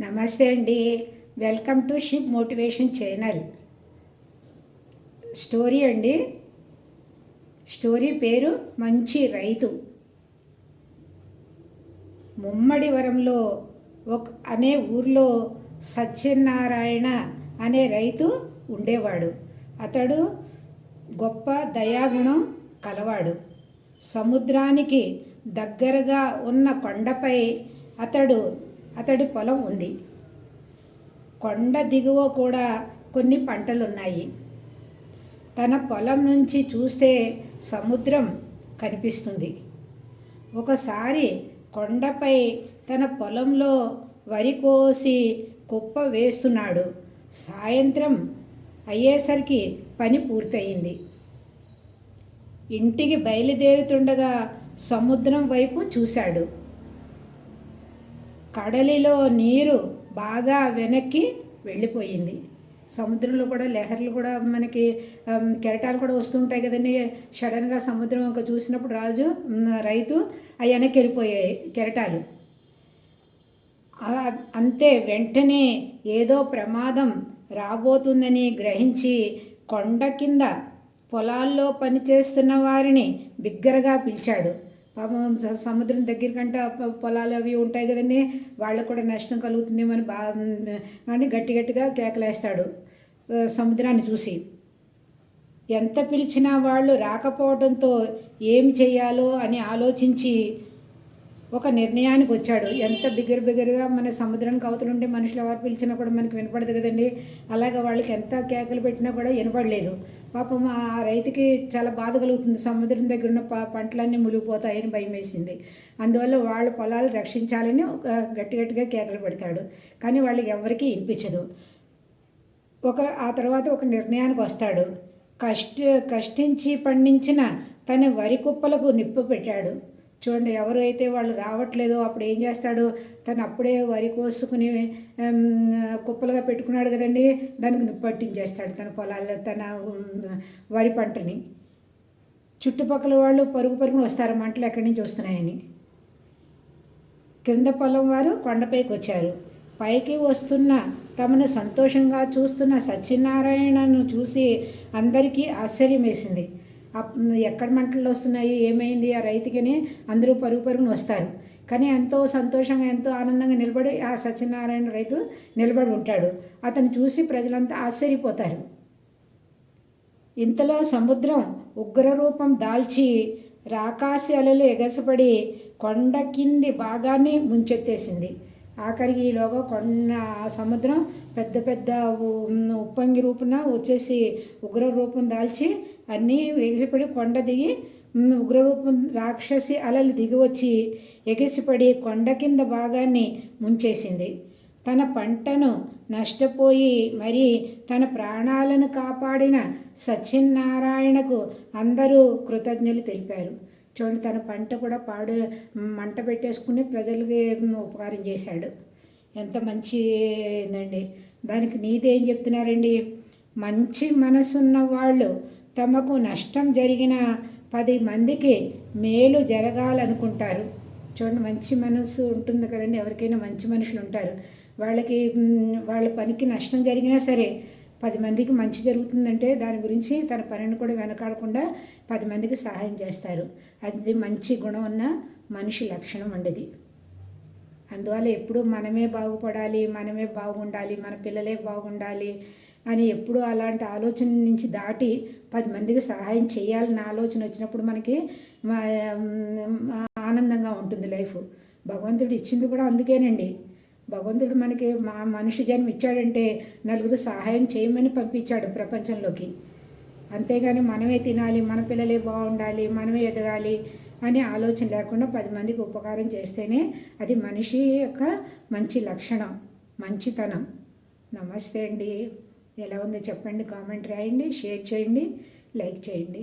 నమస్తే అండి. Welcome to ship motivation channel. Story అండి. స్టోరీ పేరు మంచి రైతు. ముమ్మడివరంలో ఒక అనే ఊర్లో సత్యనారాయణ అనే రైతు ఉండేవాడు. అతడు గొప్ప దయాగుణం కలవాడు. సముద్రానికి దగ్గరగా ఉన్న కొండపై అతడు అతడి పొలం ఉంది. కొండ దిగువ కూడా కొన్ని పంటలున్నాయి. తన పొలం నుంచి చూస్తే సముద్రం కనిపిస్తుంది. ఒకసారి కొండపై తన పొలంలో వరి కోసి కుప్ప వేస్తున్నాడు. సాయంత్రం అయ్యేసరికి పని పూర్తయింది. ఇంటికి బయలుదేరుతుండగా సముద్రం వైపు చూశాడు. కడలిలో నీరు బాగా వెనక్కి వెళ్ళిపోయింది. సముద్రంలో కూడా లహర్లు కూడా మనకి కెరటాలు కూడా వస్తుంటాయి కదండి. సడన్గా సముద్రం ఒక చూసినప్పుడు రాజు రైతు అవి వెనక్కి వెళ్ళిపోయాయి కెరటాలు. అంతే వెంటనే ఏదో ప్రమాదం రాబోతుందని గ్రహించి కొండ కింద పొలాల్లో పనిచేస్తున్న వారిని బిగ్గరగా పిలిచాడు. పాపం సముద్రం దగ్గర కంటే పొలాలు అవి ఉంటాయి కదండి వాళ్ళకు కూడా నష్టం కలుగుతుందేమో అని బా అని గట్టి గట్టిగా కేకలేస్తాడు సముద్రాన్ని చూసి. ఎంత పిలిచినా వాళ్ళు రాకపోవడంతో ఏం చేయాలో అని ఆలోచించి ఒక నిర్ణయానికి వచ్చాడు. ఎంత బిగ్గర బిగ్గరగా మన సముద్రానికి అవతలుంటే మనుషులు ఎవరు పిలిచినా కూడా మనకి వినపడదు కదండి. అలాగే వాళ్ళకి ఎంత కేకలు పెట్టినా కూడా వినపడలేదు. పాపం ఆ రైతుకి చాలా బాధ కలుగుతుంది. సముద్రం దగ్గర ఉన్న ప పంటలన్నీ మునిగిపోతాయని భయం వేసింది. అందువల్ల వాళ్ళ పొలాలు రక్షించాలని ఒక గట్టి గట్టిగా కేకలు పెడతాడు. కానీ వాళ్ళకి ఎవరికీ వినిపించదు. ఒక ఆ తర్వాత ఒక నిర్ణయానికి వస్తాడు. కష్ట కష్టించి పండించిన తన వరి కుప్పలకు నిప్పు పెట్టాడు. చూడండి ఎవరు అయితే వాళ్ళు రావట్లేదో అప్పుడు ఏం చేస్తాడు? తను అప్పుడే వరి కోసుకుని కుప్పలుగా పెట్టుకున్నాడు కదండి దానికి నిప్పట్టించేస్తాడు తన పొలాల్లో తన వరి పంటని. చుట్టుపక్కల వాళ్ళు పరుగు పరుగుని వస్తారు మంటలు ఎక్కడి నుంచి వస్తున్నాయని. క్రింద పొలం వారు కొండపైకి వచ్చారు. పైకి వస్తున్న తమను సంతోషంగా చూస్తున్న సత్యనారాయణను చూసి అందరికీ ఆశ్చర్యం వేసింది ఎక్కడ మంటలు వస్తున్నాయి ఏమైంది ఆ రైతుకని అందరూ పరుగు పరుగున వస్తారు. కానీ ఎంతో సంతోషంగా ఎంతో ఆనందంగా నిలబడి ఆ సత్యనారాయణ రైతు నిలబడి ఉంటాడు. అతను చూసి ప్రజలంతా ఆశ్చర్యపోతారు. ఇంతలో సముద్రం ఉగ్ర రూపం దాల్చి రాకాశి అలలు ఎగసపడి కొండ కింది భాగాన్ని ముంచెత్తేసింది. ఆఖరికి ఈలోగా కొండ ఆ సముద్రం పెద్ద పెద్ద ఉప్పంగి రూపున వచ్చేసి ఉగ్ర రూపం దాల్చి అన్నీ ఎగిసిపడి కొండ దిగి ఉగ్రరూపం రాక్షసి అలలు దిగి వచ్చి ఎగిసిపడి కొండ కింద భాగాన్ని ముంచేసింది. తన పంటను నష్టపోయి మరి తన ప్రాణాలను కాపాడిన సత్యనారాయణకు అందరూ కృతజ్ఞతలు తెలిపారు. చూడండి తన పంట కూడా పాడు మంట పెట్టేసుకుని ప్రజలకి ఉపకారం చేశాడు. ఎంత మంచి ఏందండి. దానికి నీతి ఏం చెప్తున్నారండి? మంచి మనసున్న వాళ్ళు తమకు నష్టం జరిగిన పది మందికి మేలు జరగాలనుకుంటారు. చూడండి మంచి మనసు ఉంటుంది కదండి. ఎవరికైనా మంచి మనుషులు ఉంటారు. వాళ్ళకి వాళ్ళ పనికి నష్టం జరిగినా సరే పది మందికి మంచి జరుగుతుందంటే దాని గురించి తన పనిని కూడా వెనకాడకుండా పది మందికి సహాయం చేస్తారు. అది మంచి గుణం ఉన్న మనిషి లక్షణం ఉండేది అందువల్ల ఎప్పుడూ మనమే బాగుపడాలి మనమే బాగుండాలి మన పిల్లలే బాగుండాలి అని ఎప్పుడూ అలాంటి ఆలోచన నుంచి దాటి పది మందికి సహాయం చేయాలన్న ఆలోచన వచ్చినప్పుడు మనకి మా ఆనందంగా ఉంటుంది లైఫ్. భగవంతుడు ఇచ్చింది కూడా అందుకేనండి. భగవంతుడు మనకి మా మనిషి జన్మ ఇచ్చాడంటే నలుగురు సహాయం చేయమని పంపించాడు ప్రపంచంలోకి. అంతేగాని మనమే తినాలి మన పిల్లలే బాగుండాలి మనమే ఎదగాలి అనే ఆలోచన లేకుండా పది మందికి ఉపకారం చేస్తేనే అది మనిషి యొక్క మంచి లక్షణం మంచితనం. నమస్తే అండి. ఎలా ఉందో చెప్పండి కామెంట్ రాయండి షేర్ చేయండి లైక్ చేయండి.